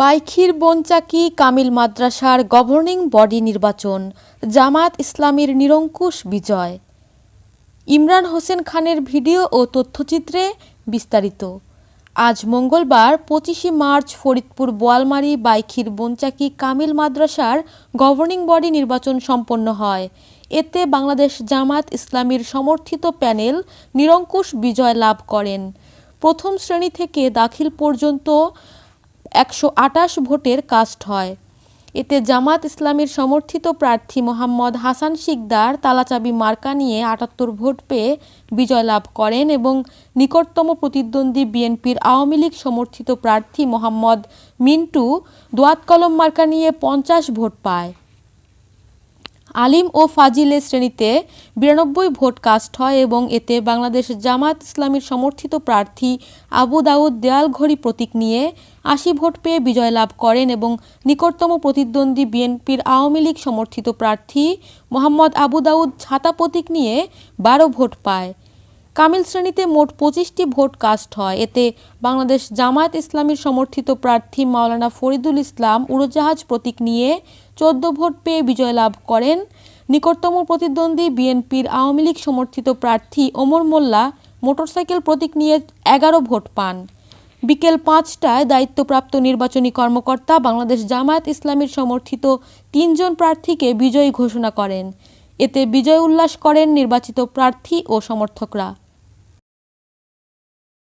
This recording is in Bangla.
বাইখির বনচাকি কামিল মাদ্রাসার গভর্নিং বডি নির্বাচন, জামাত ইসলামীর নিরঙ্কুশ বিজয়। ইমরান হোসেন খানের ভিডিও ও তথ্যচিত্রে বিস্তারিত। আজ মঙ্গলবার পঁচিশে মার্চ ফরিদপুর বোয়ালমারী বাইখির বনচাকি কামিল মাদ্রাসার গভর্নিং বডি নির্বাচন সম্পন্ন হয়। এতে বাংলাদেশ জামাত ইসলামীর সমর্থিত প্যানেল নিরঙ্কুশ বিজয় লাভ করেন। প্রথম শ্রেণি থেকে দাখিল পর্যন্ত একশো আটাশ ভোটের কাস্ট হয়। এতে জামাত ইসলামীর সমর্থিত প্রার্থী মোহাম্মদ হাসান শিকদার তালাচাবি মার্কা নিয়ে আটাত্তর ভোট পেয়ে বিজয় লাভ করেন এবং নিকটতম প্রতিদ্বন্দ্বী বিএনপির আওয়ামী লীগ সমর্থিত প্রার্থী মোহাম্মদ মিন্টু দোয়াতকলম মার্কা নিয়ে পঞ্চাশ ভোট পায়। আলিম ও ফাজিলে শ্রেণীতে বিরানব্বই ভোট কাস্ট হয় এবং এতে বাংলাদেশ জামাত ইসলামীর সমর্থিত প্রার্থী আবু দাউদ দেয়ালঘড়ি প্রতীক নিয়ে আশি ভোট পেয়ে বিজয় লাভ করেন এবং নিকটতম প্রতিদ্বন্দ্বী বিএনপির আওয়ামী লীগ সমর্থিত প্রার্থী মোহাম্মদ আবু দাউদ ছাতা প্রতীক নিয়ে বারো ভোট পায়। কামিল শ্রেণীতে মোট পঁচিশটি ভোট কাস্ট হয়। এতে বাংলাদেশ জামায়াত ইসলামীর সমর্থিত প্রার্থী মাওলানা ফরিদুল ইসলাম উড়োজাহাজ প্রতীক নিয়ে চোদ্দ ভোট পেয়ে বিজয় লাভ করেন। নিকটতম প্রতিদ্বন্দ্বী বিএনপির আওয়ামী লীগ সমর্থিত প্রার্থী ওমর মোল্লা মোটরসাইকেল প্রতীক নিয়ে এগারো ভোট পান। বিকেল পাঁচটায় দায়িত্বপ্রাপ্ত নির্বাচনী কর্মকর্তা বাংলাদেশ জামায়াত ইসলামীর সমর্থিত তিনজন প্রার্থীকে বিজয়ী ঘোষণা করেন। এতে বিজয় উল্লাস করেন নির্বাচিত প্রার্থী ও সমর্থকরা।